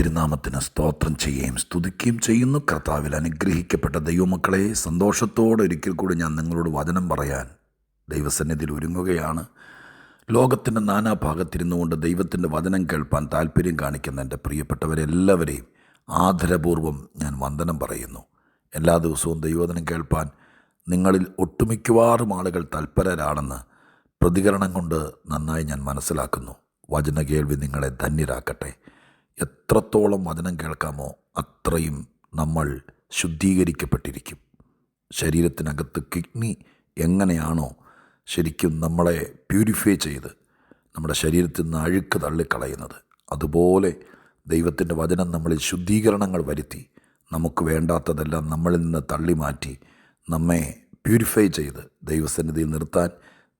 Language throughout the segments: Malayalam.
തിരുനാമത്തിന് സ്തോത്രം ചെയ്യുകയും സ്തുതിക്കുകയും ചെയ്യുന്നു. കർത്താവിൽ അനുഗ്രഹിക്കപ്പെട്ട ദൈവമക്കളെ സന്തോഷത്തോടെ ഒരിക്കൽ കൂടി ഞാൻ നിങ്ങളോട് വചനം പറയാൻ ദൈവസന്നിധിയിൽ ഒരുങ്ങുകയാണ്. ലോകത്തിന്റെ നാനാഭാഗത്തിരുന്നു കൊണ്ട് ദൈവത്തിന്റെ വചനം കേൾപ്പാൻ താല്പര്യം കാണിക്കുന്ന എന്റെ പ്രിയപ്പെട്ടവരെല്ലാവരെയും ആദരപൂർവം ഞാൻ വന്ദനം പറയുന്നു. എല്ലാ ദിവസവും ദൈവവചനം കേൾപ്പാൻ നിങ്ങളിൽ ഒട്ടുമിക്കവാറും ആളുകൾ തൽപരരാണെന്ന് പ്രതികരണം കൊണ്ട് നന്നായി ഞാൻ മനസ്സിലാക്കുന്നു. വചന കേൾവി നിങ്ങളെ ധന്യരാക്കട്ടെ. എത്രത്തോളം വചനം കേൾക്കാമോ അത്രയും നമ്മൾ ശുദ്ധീകരിക്കപ്പെട്ടിരിക്കും. ശരീരത്തിനകത്ത് കിഡ്നി എങ്ങനെയാണോ ശരിക്കും നമ്മളെ പ്യൂരിഫൈ ചെയ്ത് നമ്മുടെ ശരീരത്തിൽ നിന്ന് അഴുക്ക് തള്ളിക്കളയുന്നത്. അതുപോലെ ദൈവത്തിന്റെ വചനം നമ്മളിൽ ശുദ്ധീകരണങ്ങൾ വരുത്തി നമുക്ക് വേണ്ടാത്തതെല്ലാം നമ്മളിൽ നിന്ന് തള്ളി മാറ്റി നമ്മെ പ്യൂരിഫൈ ചെയ്ത് ദൈവസന്നിധിയിൽ നിർത്താൻ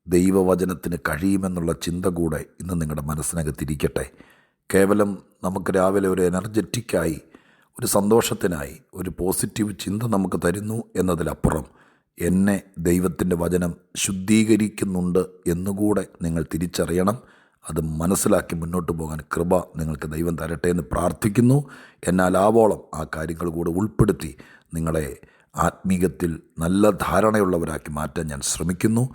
ദൈവവചനത്തിന് കഴിയുമെന്നുള്ള ചിന്ത കൂടെ ഇന്ന് നിങ്ങളുടെ മനസ്സിനകത്തിരിക്കട്ടെ കേവലം നമുക്ക് രാവിലെ ഒരു എനർജറ്റിക്കായി ഒരു സന്തോഷത്തിനായി ഒരു പോസിറ്റീവ് ചിന്ത നമുക്ക് തരുന്നു എന്നതിലപ്പുറം എന്നെ ദൈവത്തിന്റെ വചനം ശുദ്ധീകരിക്കുന്നുണ്ട് എന്നുകൂടെ നിങ്ങൾ തിരിച്ചറിയണം. അത് മനസ്സിലാക്കി മുന്നോട്ട് പോകാൻ കൃപ നിങ്ങൾക്ക് ദൈവം തരട്ടെ എന്ന് പ്രാർത്ഥിക്കുന്നു. എന്നാൽ ആവോളം ആ കാര്യങ്ങൾ കൂടെ ഉൾപ്പെടുത്തി നിങ്ങളെ ആത്മീകത്തിൽ നല്ല ധാരണയുള്ളവരാക്കി മാറ്റാൻ ഞാൻ ശ്രമിക്കുന്നു.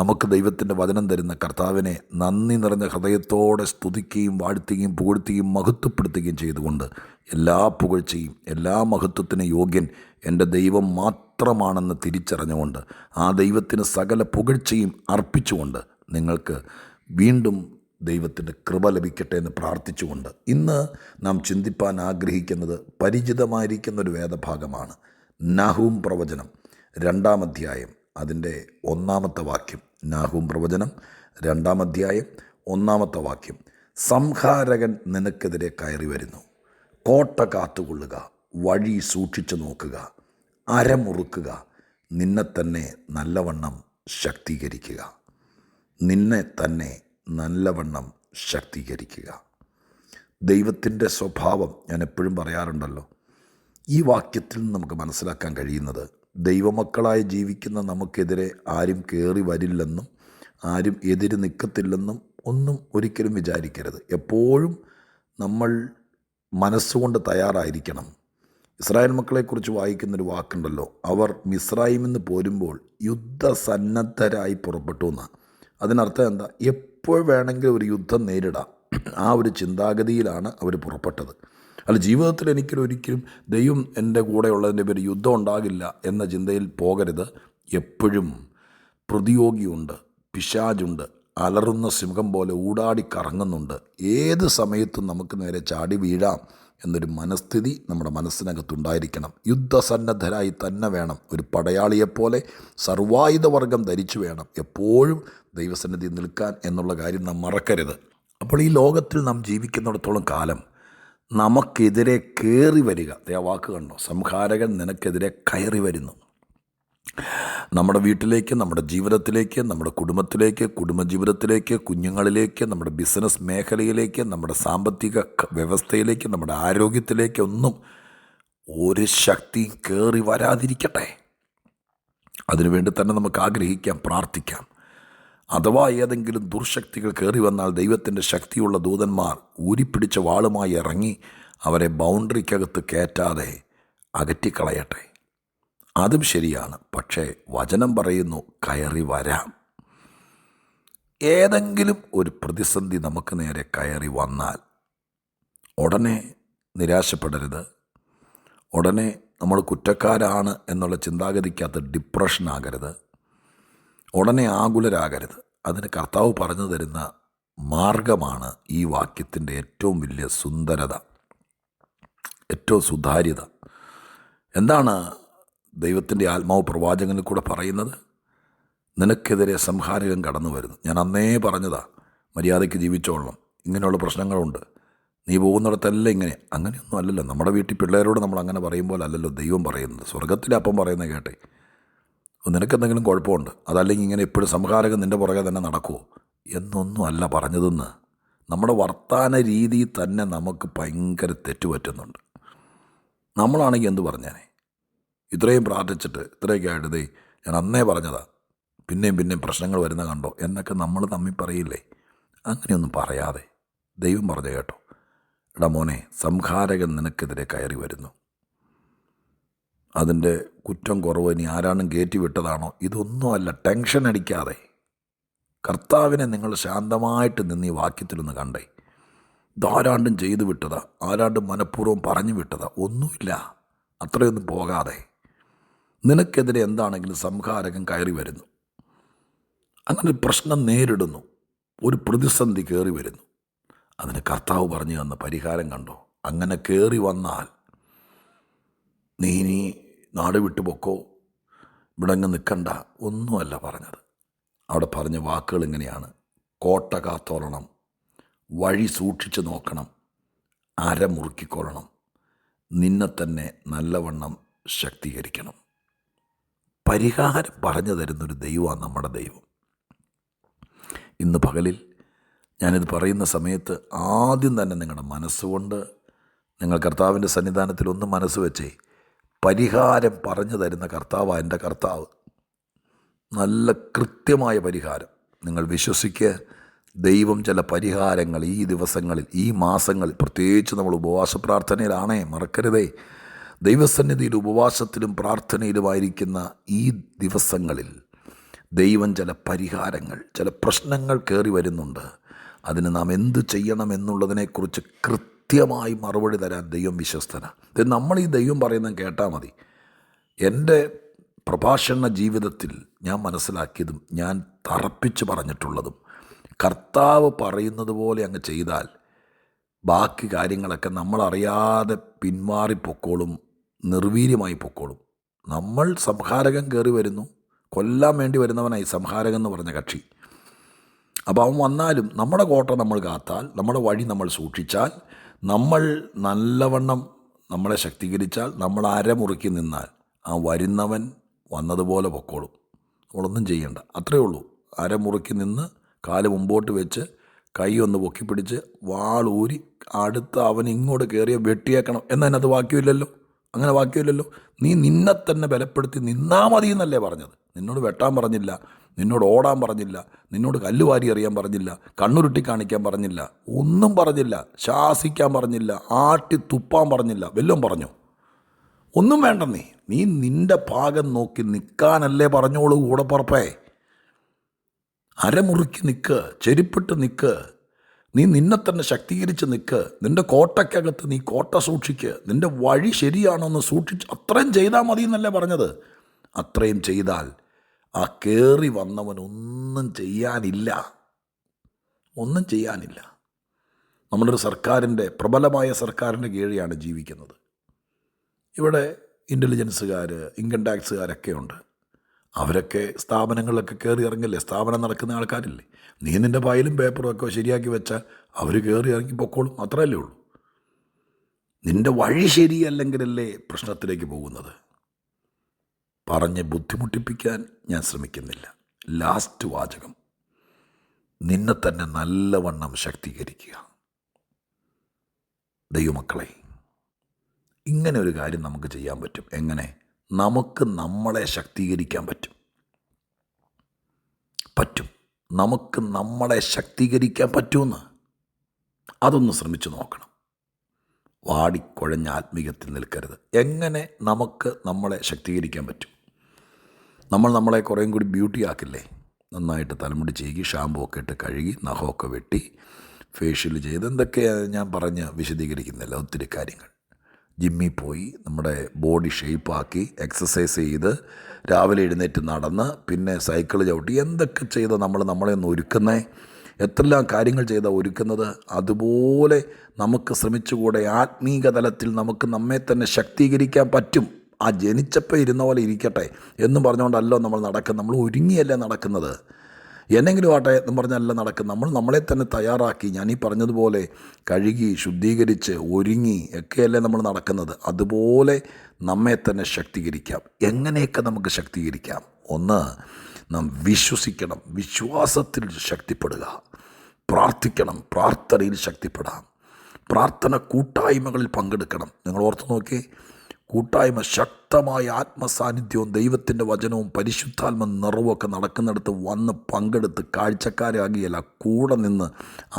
നമുക്ക് ദൈവത്തിന്റെ വചനം തരുന്ന കർത്താവിനെ നന്ദി നിറഞ്ഞ ഹൃദയത്തോടെ സ്തുതിക്കുകയും വാഴ്ത്തുകയും പുകഴ്ത്തുകയും മഹത്വപ്പെടുത്തുകയും ചെയ്തുകൊണ്ട് എല്ലാ പുകഴ്ചയും എല്ലാ മഹത്വത്തിന് യോഗ്യൻ എന്റെ ദൈവം മാത്രമാണെന്ന് തിരിച്ചറിഞ്ഞുകൊണ്ട് ആ ദൈവത്തിന് സകല പുകഴ്ചയും അർപ്പിച്ചുകൊണ്ട് നിങ്ങൾക്ക് വീണ്ടും ദൈവത്തിന്റെ കൃപ ലഭിക്കട്ടെ എന്ന് പ്രാർത്ഥിച്ചുകൊണ്ട് ഇന്ന് നാം ചിന്തിപ്പാൻ ആഗ്രഹിക്കുന്നത് പരിചിതമായിരിക്കുന്ന ഒരു വേദഭാഗമാണ്. നഹൂം പ്രവചനം. രണ്ടാം അധ്യായം. അതിന്റെ ഒന്നാമത്തെ വാക്യം. നാഹൂം പ്രവചനം രണ്ടാം അധ്യായം ഒന്നാമത്തെ വാക്യം. സംഹാരകൻ നിനക്കെതിരെ കയറി വരുന്നു. കോട്ട കാത്തുകൊള്ളുക വഴി സൂക്ഷിച്ചു നോക്കുക അരമുറുക്കുക നിന്നെ തന്നെ നല്ലവണ്ണം ശക്തീകരിക്കുക. നിന്നെ തന്നെ നല്ലവണ്ണം ശക്തീകരിക്കുക. ദൈവത്തിന്റെ സ്വഭാവം ഞാൻ എപ്പോഴും പറയാറുണ്ടല്ലോ. ഈ വാക്യത്തിൽ നിന്ന് നമുക്ക് മനസ്സിലാക്കാൻ കഴിയുന്നത് ദൈവമക്കളായി ജീവിക്കുന്ന നമുക്കെതിരെ ആരും കയറി വരില്ലെന്നും ആരും എതിര് നിൽക്കത്തില്ലെന്നും ഒന്നും ഒരിക്കലും വിചാരിക്കരുത്. എപ്പോഴും നമ്മൾ മനസ്സുകൊണ്ട് തയ്യാറായിരിക്കണം. ഇസ്രായേൽ മക്കളെക്കുറിച്ച് വായിക്കുന്നൊരു വാക്കുണ്ടല്ലോ അവർ മിസ്രൈമിൽ നിന്ന് പോരുമ്പോൾ യുദ്ധസന്നദ്ധരായി പുറപ്പെട്ടു എന്നാണ് അതിനർത്ഥം എന്താ? എപ്പോൾ വേണമെങ്കിലും ഒരു യുദ്ധം നേരിടാം. ആ ഒരു ചിന്താഗതിയിലാണ് അവർ പുറപ്പെട്ടത്. അല്ല ജീവിതത്തിൽ എനിക്കൊരു ഒരിക്കലും ദൈവം എന്റെ കൂടെ ഉള്ളതിന്റെ പേര് യുദ്ധം ഉണ്ടാകില്ല എന്ന ചിന്തയിൽ പോകരുത്. എപ്പോഴും പ്രതിയോഗിയുണ്ട് പിശാജുണ്ട് അലറുന്ന സിംഹം പോലെ ഊടാടി കറങ്ങുന്നുണ്ട്. ഏത് സമയത്തും നമുക്ക് നേരെ ചാടി വീഴാം എന്നൊരു മനസ്ഥിതി നമ്മുടെ മനസ്സിനകത്തുണ്ടായിരിക്കണം. യുദ്ധസന്നദ്ധരായി തന്നെ വേണം ഒരു പടയാളിയെപ്പോലെ സർവായുധവർഗം ധരിച്ചു വേണം എപ്പോഴും ദൈവസന്നിധി നിൽക്കാൻ എന്നുള്ള കാര്യം നാം മറക്കരുത്. അപ്പോൾ ഈ ലോകത്തിൽ നാം ജീവിക്കുന്നിടത്തോളം കാലം നമുക്കെതിരെ കയറി വരിക. വാക്ക് കണ്ടോ? സംഹാരകൻ നിനക്കെതിരെ കയറി വരുന്നു. നമ്മുടെ വീട്ടിലേക്ക് നമ്മുടെ ജീവിതത്തിലേക്ക് നമ്മുടെ കുടുംബത്തിലേക്ക് കുടുംബജീവിതത്തിലേക്ക് കുഞ്ഞുങ്ങളിലേക്ക് നമ്മുടെ ബിസിനസ് മേഖലയിലേക്ക് നമ്മുടെ സാമ്പത്തിക വ്യവസ്ഥയിലേക്ക് നമ്മുടെ ആരോഗ്യത്തിലേക്ക് ഒന്നും ഒരു ശക്തി കയറി വരാതിരിക്കട്ടെ. അതിനുവേണ്ടി തന്നെ നമുക്ക് ആഗ്രഹിക്കാം പ്രാർത്ഥിക്കാം. അഥവാ ഏതെങ്കിലും ദുർശക്തികൾ കയറി വന്നാൽ ദൈവത്തിന്റെ ശക്തിയുള്ള ദൂതന്മാർ ഊരിപ്പിടിച്ച വാളുമായി ഇറങ്ങി അവരെ ബൗണ്ടറിക്കകത്ത് കയറ്റാതെ അകറ്റിക്കളയട്ടെ. അതും ശരിയാണ്. പക്ഷേ വചനം പറയുന്നു കയറി വരാം. ഏതെങ്കിലും ഒരു പ്രതിസന്ധി നമുക്ക് നേരെ കയറി വന്നാൽ ഉടനെ നിരാശപ്പെടരുത്. ഉടനെ നമ്മൾ കുറ്റക്കാരാണ് എന്നുള്ള ചിന്താഗതിക്കകത്ത് ഡിപ്രഷൻ ആകരുത്. ഉടനെ ആകുലരാകരുത്. അതിന് കർത്താവ് പറഞ്ഞു തരുന്ന മാർഗമാണ് ഈ വാക്യത്തിന്റെ ഏറ്റവും വലിയ സുന്ദരത ഏറ്റവും സുതാര്യത. എന്താണ് ദൈവത്തിന്റെ ആത്മാവ് പ്രവാചകനിൽ കൂടെ പറയുന്നത്? നിനക്കെതിരെ സംഹാരകൻ കടന്നു വരുന്നു. ഞാൻ അന്നേ പറഞ്ഞതാ മര്യാദയ്ക്ക് ജീവിച്ചോളണം. ഇങ്ങനെയുള്ള പ്രശ്നങ്ങളുണ്ട്. നീ പോകുന്നിടത്തല്ല ഇങ്ങനെ. അങ്ങനെയൊന്നും അല്ലല്ലോ. നമ്മുടെ വീട്ടിൽ പിള്ളേരോട് നമ്മൾ അങ്ങനെ പറയുമ്പോൾ അല്ലല്ലോ ദൈവം പറയുന്നത്. സ്വർഗത്തിലെ അപ്പം പറയുന്നത് കേട്ടെ. നിനക്കെന്തെങ്കിലും കുഴപ്പമുണ്ട്? അതല്ലെങ്കിൽ ഇങ്ങനെ എപ്പോഴും സംഹാരകൻ നിന്റെ പുറകെ തന്നെ നടക്കുമോ എന്നൊന്നും അല്ല പറഞ്ഞതെന്ന് നമ്മുടെ വർത്താന രീതി തന്നെ നമുക്ക് ഭയങ്കര തെറ്റുപറ്റുന്നുണ്ട്. നമ്മളാണെങ്കിൽ എന്ത് പറഞ്ഞാനേ? ഇത്രയും പ്രാർത്ഥിച്ചിട്ട് ഇത്രയൊക്കെ ആയിട്ട് ദേ ഞാൻ അന്നേ പറഞ്ഞതാ. പിന്നെയും പിന്നെയും പ്രശ്നങ്ങൾ വരുന്ന കണ്ടോ? എന്നൊക്കെ നമ്മൾ തമ്മിൽ പറയില്ലേ? അങ്ങനെയൊന്നും പറയാതെ. ദൈവം പറഞ്ഞു കേട്ടോ. എടാ മോനെ സംഹാരകൻ നിനക്കെതിരെ കയറി വരുന്നു. അതിന്റെ കുറ്റം കുറവ് ഇനി ആരാണ്ടും കയറ്റി വിട്ടതാണോ? ഇതൊന്നുമല്ല ടെൻഷൻ അടിക്കാതെ. കർത്താവിനെ നിങ്ങൾ ശാന്തമായിട്ട് നിന്ന് ഈ വാക്യത്തിലൊന്ന് കണ്ടേ. ഇതാരാണ്ടും ചെയ്തു വിട്ടതാ? ആരാണ്ടും മനഃപൂർവം പറഞ്ഞു വിട്ടതാ? ഒന്നുമില്ല. അത്രയൊന്നും പോകാതെ. നിനക്കെതിരെ എന്താണെങ്കിലും സംഹാരകൻ കയറി വരുന്നു. അങ്ങനെ പ്രശ്നം നേരിടുന്നു. ഒരു പ്രതിസന്ധി കയറി വരുന്നു. അതിന് കർത്താവ് പറഞ്ഞു തന്ന പരിഹാരം കണ്ടോ? അങ്ങനെ കയറി വന്നാൽ നീ നീ നാട് വിട്ടു പൊക്കോ? ഇവിടെ അങ്ങ് നിൽക്കണ്ട. ഒന്നുമല്ല പറഞ്ഞത്. അവിടെ പറഞ്ഞ വാക്കുകൾ ഇങ്ങനെയാണ്. കോട്ട കാത്തോളണം വഴി സൂക്ഷിച്ചു നോക്കണം. അര മുറുക്കിക്കൊള്ളണം. നിന്നെ തന്നെ നല്ലവണ്ണം ശക്തീകരിക്കണം. പരിഹാരം പറഞ്ഞു തരുന്നൊരു ദൈവമാണ് നമ്മുടെ ദൈവം. ഇന്ന് പകലിൽ ഞാനിത് പറയുന്ന സമയത്ത് ആദ്യം തന്നെ നിങ്ങളുടെ മനസ്സുകൊണ്ട് നിങ്ങൾ കർത്താവിന്റെ സന്നിധാനത്തിൽ ഒന്ന് മനസ്സ് വെച്ചേ പരിഹാരം പറഞ്ഞു തരുന്ന കർത്താവ് എന്റെ കർത്താവ്. നല്ല കൃത്യമായ പരിഹാരം. നിങ്ങൾ വിശ്വസിക്കുക ദൈവം ചില പരിഹാരങ്ങൾ ഈ ദിവസങ്ങളിൽ ഈ മാസങ്ങളിൽ പ്രത്യേകിച്ച് നമ്മൾ ഉപവാസ പ്രാർത്ഥനയിലാണേ മറക്കരുതേ. ദൈവസന്നിധിയിൽ ഉപവാസത്തിലും പ്രാർത്ഥനയിലുമായിരിക്കുന്ന ഈ ദിവസങ്ങളിൽ ദൈവം ചില പരിഹാരങ്ങൾ ചില പ്രശ്നങ്ങൾ കയറി വരുന്നുണ്ട്. അതിന് നാം എന്ത് ചെയ്യണം എന്നുള്ളതിനെക്കുറിച്ച് കൃത്യമായി മറുപടി തരാൻ ദൈവം വിശ്വസ്തനാണ് നമ്മൾ ഈ ദൈവം പറയുന്നത് കേട്ടാൽ മതി. എന്റെ പ്രഭാഷണ ജീവിതത്തിൽ ഞാൻ മനസ്സിലാക്കിയതും ഞാൻ തറപ്പിച്ച് പറഞ്ഞിട്ടുള്ളതും കർത്താവ് പറയുന്നത് പോലെ അങ്ങ് ചെയ്താൽ ബാക്കി കാര്യങ്ങളൊക്കെ നമ്മളറിയാതെ പിന്മാറിപ്പൊക്കോളും നിർവീര്യമായി പൊക്കോളും. നമ്മൾ സംഹാരകൻ കയറി വരുന്നു. കൊല്ലാൻ വേണ്ടി വരുന്നവനായി സംഹാരകൻ എന്ന് പറഞ്ഞ കക്ഷി. അപ്പോൾ അവൻ വന്നാലും നമ്മുടെ കോട്ട നമ്മൾ കാത്താൽ നമ്മുടെ വഴി നമ്മൾ സൂക്ഷിച്ചാൽ നമ്മൾ നല്ലവണ്ണം നമ്മളെ ശക്തീകരിച്ചാൽ നമ്മൾ അരമുറുക്കി നിന്നാൽ ആ വരുന്നവൻ വന്നതുപോലെ പൊക്കോളും. നമ്മളൊന്നും ചെയ്യണ്ട. അത്രയേ ഉള്ളൂ. അരമുറുക്കി നിന്ന് കാൽ മുമ്പോട്ട് വെച്ച് കൈ ഒന്ന് പൊക്കി പൊക്കിപ്പിടിച്ച് വാളൂരി അടുത്ത് അവൻ ഇങ്ങോട്ട് കയറിയ വെട്ടിയേക്കണം എന്നതിനകത്ത് വാക്യമില്ലല്ലോ. അങ്ങനെ വാക്യമില്ലല്ലോ. നീ നിന്നെ തന്നെ ബലപ്പെടുത്തി നിന്നാ മതി എന്നല്ലേ പറഞ്ഞത്. നിന്നോട് വെട്ടാൻ പറഞ്ഞില്ല. നിന്നോട് ഓടാൻ പറഞ്ഞില്ല നിന്നോട് കല്ലുവാരി എറിയാൻ പറഞ്ഞില്ല കണ്ണുരുട്ടി കാണിക്കാൻ പറഞ്ഞില്ല ഒന്നും പറഞ്ഞില്ല ശാസിക്കാൻ പറഞ്ഞില്ല ആട്ടി തുപ്പാൻ പറഞ്ഞില്ല വല്ലതും പറഞ്ഞു. ഒന്നും വേണ്ട നീ നീ നിന്റെ ഭാഗം നോക്കി നിൽക്കാനല്ലേ പറഞ്ഞോളൂ കൂടെ പുറപ്പേ അരമുറുക്കി നിൽക്ക് ചെരിപ്പിട്ട് നിൽക്ക് നീ നിന്നെ തന്നെ ശക്തീകരിച്ച് നിൽക്ക് നിന്റെ കോട്ടയ്ക്കകത്ത് നീ കോട്ട സൂക്ഷിക്ക് നിന്റെ വഴി ശരിയാണോ എന്ന് സൂക്ഷിച്ച് അത്രയും ചെയ്താൽ മതി എന്നല്ലേ പറഞ്ഞത്. അത്രയും ചെയ്താൽ ആ കയറി വന്നവൻ ഒന്നും ചെയ്യാനില്ല. ഒന്നും ചെയ്യാനില്ല. നമ്മളൊരു സർക്കാരിന്റെ പ്രബലമായ സർക്കാരിന്റെ കീഴെയാണ് ജീവിക്കുന്നത്. ഇവിടെ ഇന്റലിജൻസുകാർ ഇൻകം ടാക്സുകാരൊക്കെ ഉണ്ട് അവരൊക്കെ സ്ഥാപനങ്ങളിലൊക്കെ കയറി ഇറങ്ങില്ലേ? സ്ഥാപനം നടക്കുന്ന ആൾക്കാരില്ലേ? നീ നിന്റെ ഫയലും പേപ്പറും ഒക്കെ ശരിയാക്കി വെച്ചാൽ അവർ കയറി ഇറങ്ങി പൊക്കോളും. അത്രയല്ലേ ഉള്ളൂ. നിന്റെ വഴി ശരിയല്ലെങ്കിലല്ലേ പ്രശ്നത്തിലേക്ക് പോകുന്നത്? പറഞ്ഞ് ബുദ്ധിമുട്ടിപ്പിക്കാൻ ഞാൻ ശ്രമിക്കുന്നില്ല. ലാസ്റ്റ് വാചകം. നിന്നെ തന്നെ നല്ലവണ്ണം ശക്തീകരിക്കുക. ദൈവമക്കളെ ഇങ്ങനെ ഒരു കാര്യം നമുക്ക് ചെയ്യാൻ പറ്റും. എങ്ങനെ? നമുക്ക് നമ്മളെ ശക്തീകരിക്കാൻ പറ്റും. പറ്റും. നമുക്ക് നമ്മളെ ശക്തീകരിക്കാൻ പറ്റുമെന്ന് അതൊന്ന് ശ്രമിച്ചു നോക്കണം. വാടിക്കുഴഞ്ഞ ആത്മീയത്തിൽ നിൽക്കരുത്. എങ്ങനെ നമുക്ക് നമ്മളെ ശക്തീകരിക്കാൻ പറ്റും? നമ്മൾ നമ്മളെ കുറേയും കൂടി ബ്യൂട്ടി ആക്കില്ലേ? നന്നായിട്ട് തലമുടി ചെയ്യുക ഷാമ്പൂ ഒക്കെ ഇട്ട് കഴുകി നഖമൊക്കെ വെട്ടി ഫേഷ്യൽ ചെയ്ത് എന്തൊക്കെയാണ് ഞാൻ പറഞ്ഞ് വിശദീകരിക്കുന്നില്ല ഒത്തിരി കാര്യങ്ങൾ. ജിമ്മിൽ പോയി നമ്മുടെ ബോഡി ഷേപ്പാക്കി എക്സസൈസ് ചെയ്ത് രാവിലെ എഴുന്നേറ്റ് നടന്ന് പിന്നെ സൈക്കിൾ ചവിട്ടി എന്തൊക്കെ ചെയ്ത് നമ്മൾ നമ്മളെ ഒന്ന് ഒരുക്കുന്നേ? എത്രയെല്ലാം കാര്യങ്ങൾ ചെയ്താൽ ഒരുക്കുന്നത്? അതുപോലെ നമുക്ക് ശ്രമിച്ചുകൂടെ ആത്മീക തലത്തിൽ നമുക്ക് നമ്മെ തന്നെ ശക്തീകരിക്കാൻ പറ്റും. ആ ജനിച്ചപ്പോൾ ഇരുന്ന പോലെ ഇരിക്കട്ടെ എന്നും പറഞ്ഞുകൊണ്ടല്ലോ നമ്മൾ നടക്കുന്നത്. നമ്മൾ ഒരുങ്ങിയല്ലേ നടക്കുന്നത്. എന്നെങ്കിലും ആട്ടെ എന്നും പറഞ്ഞല്ല നടക്കും നമ്മൾ നമ്മളെ തന്നെ തയ്യാറാക്കി ഞാൻ ഈ പറഞ്ഞതുപോലെ കഴുകി ശുദ്ധീകരിച്ച് ഒരുങ്ങി ഒക്കെയല്ലേ നമ്മൾ നടക്കുന്നത്. അതുപോലെ നമ്മെ തന്നെ ശക്തീകരിക്കാം. എങ്ങനെയൊക്കെ നമുക്ക് ശക്തീകരിക്കാം? ഒന്ന് നാം വിശ്വസിക്കണം. വിശ്വാസത്തിൽ ശക്തിപ്പെടുക. പ്രാർത്ഥിക്കണം. പ്രാർത്ഥനയിൽ ശക്തിപ്പെടാം. പ്രാർത്ഥന കൂട്ടായ്മകളിൽ പങ്കെടുക്കണം. നിങ്ങൾ ഓർത്ത് നോക്കിയേ. കൂട്ടായ്മ ശക്തമായ ആത്മസാന്നിധ്യവും ദൈവത്തിന്റെ വചനവും പരിശുദ്ധാത്മ നിറവുമൊക്കെ നടക്കുന്നിടത്ത് വന്ന് പങ്കെടുത്ത് കാഴ്ചക്കാരാകിയല്ല കൂടെ നിന്ന്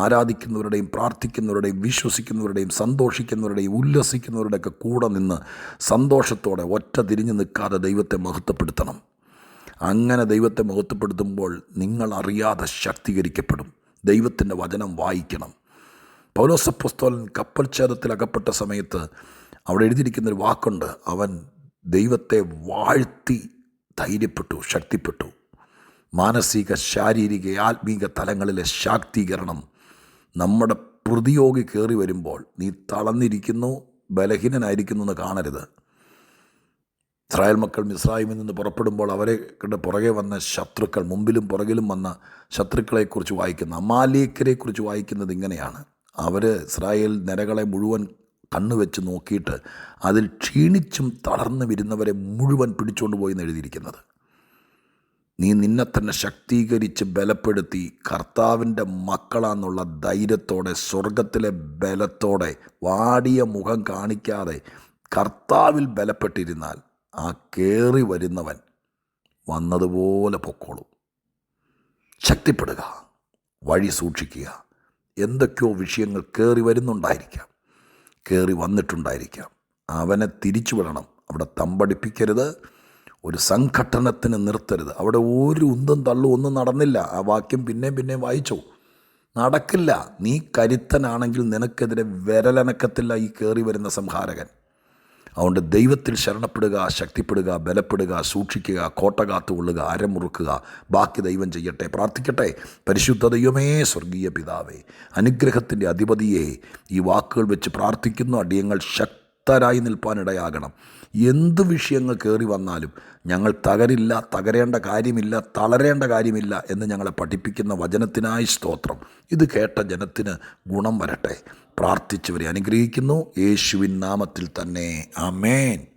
ആരാധിക്കുന്നവരുടെയും പ്രാർത്ഥിക്കുന്നവരുടെയും വിശ്വസിക്കുന്നവരുടെയും സന്തോഷിക്കുന്നവരുടെയും ഉല്ലസിക്കുന്നവരുടെയൊക്കെ കൂടെ നിന്ന് സന്തോഷത്തോടെ ഒറ്റ തിരിഞ്ഞു നിൽക്കാതെ ദൈവത്തെ മഹത്വപ്പെടുത്തണം. അങ്ങനെ ദൈവത്തെ മഹത്വപ്പെടുത്തുമ്പോൾ നിങ്ങൾ അറിയാതെ ശക്തീകരിക്കപ്പെടും. ദൈവത്തിന്റെ വചനം വായിക്കണം. പൗലോസപ്പുസ്തോലൻ കപ്പൽ ഛേദത്തിൽ അകപ്പെട്ട സമയത്ത് അവിടെ എഴുതിയിരിക്കുന്നൊരു വാക്കുണ്ട്. അവൻ ദൈവത്തെ വാഴ്ത്തി ധൈര്യപ്പെട്ടു ശക്തിപ്പെട്ടു. മാനസിക ശാരീരിക ആത്മീക തലങ്ങളിലെ ശാക്തീകരണം നമ്മുടെ പ്രതിയോഗി കയറി വരുമ്പോൾ നീ തളർന്നിരിക്കുന്നു ബലഹീനനായിരിക്കുന്നു എന്ന് കാണരുത്. ഇസ്രായേൽ മക്കൾ മിസ്രായിമിൽ നിന്ന് പുറപ്പെടുമ്പോൾ അവരെ കണ്ട് പുറകെ വന്ന ശത്രുക്കൾ മുമ്പിലും പുറകിലും വന്ന ശത്രുക്കളെക്കുറിച്ച് വായിക്കുന്ന അമാലേക്കരെക്കുറിച്ച് വായിക്കുന്നത് ഇങ്ങനെയാണ്. അവർ ഇസ്രായേൽ നിരകളെ മുഴുവൻ കണ്ണുവെച്ച് നോക്കിയിട്ട് അതിൽ ക്ഷീണിച്ചും തളർന്നു വരുന്നവരെ മുഴുവൻ പിടിച്ചുകൊണ്ട് പോയി എഴുതിയിരിക്കുന്നത്. നീ നിന്നെ തന്നെ ശക്തീകരിച്ച് ബലപ്പെടുത്തി കർത്താവിന്റെ മക്കളാന്നുള്ള ധൈര്യത്തോടെ സ്വർഗത്തിലെ ബലത്തോടെ വാടിയ മുഖം കാണിക്കാതെ കർത്താവിൽ ബലപ്പെട്ടിരുന്നാൽ ആ കയറി വരുന്നവൻ വന്നതുപോലെ പൊക്കോളും. ശക്തിപ്പെടുക വഴി സൂക്ഷിക്കുക എന്തൊക്കെയോ വിഷയങ്ങൾ കയറി വരുന്നുണ്ടായിരിക്കാം. കയറി വന്നിട്ടുണ്ടായിരിക്കാം. അവനെ തിരിച്ചു വിടണം. അവിടെ തമ്പടിപ്പിക്കരുത്. ഒരു സംഘട്ടനത്തിന് നിർത്തരുത്. അവിടെ ഒരു ഉന്തും തള്ളും ഒന്നും നടന്നില്ല. ആ വാക്യം പിന്നെയും പിന്നെയും വായിച്ചു. നടക്കില്ല. നീ കരുത്തനാണെങ്കിൽ നിനക്കെതിരെ വിരലനക്കത്തില്ല ഈ കയറി വരുന്ന സംഹാരകൻ. അതുകൊണ്ട് ദൈവത്തിൽ ശരണപ്പെടുക ശക്തിപ്പെടുക ബലപ്പെടുക സൂക്ഷിക്കുക കോട്ട കാത്തുകൊള്ളുക അരമുറുക്കുക ബാക്കി ദൈവം ചെയ്യട്ടെ. പ്രാർത്ഥിക്കട്ടെ. പരിശുദ്ധ ദൈവമേ സ്വർഗീയ പിതാവേ അനുഗ്രഹത്തിന്റെ അധിപതിയെ ഈ വാക്കുകൾ വെച്ച് പ്രാർത്ഥിക്കുന്നു അടിയങ്ങൾ ശക്തരായി നിൽപ്പാനിടയാകണം. എന്ത് വിഷയങ്ങൾ കയറി വന്നാലും ഞങ്ങൾ തകരില്ല തകരേണ്ട കാര്യമില്ല തളരേണ്ട കാര്യമില്ല എന്ന് ഞങ്ങളെ പഠിപ്പിക്കുന്ന വചനത്തിനായി സ്തോത്രം. ഇത് കേട്ട ജനത്തിന് ഗുണം വരട്ടെ. പ്രാർത്ഥിച്ചവരെ അനുഗ്രഹിക്കുന്നു. യേശുവിൻ നാമത്തിൽ തന്നെ. ആമേൻ.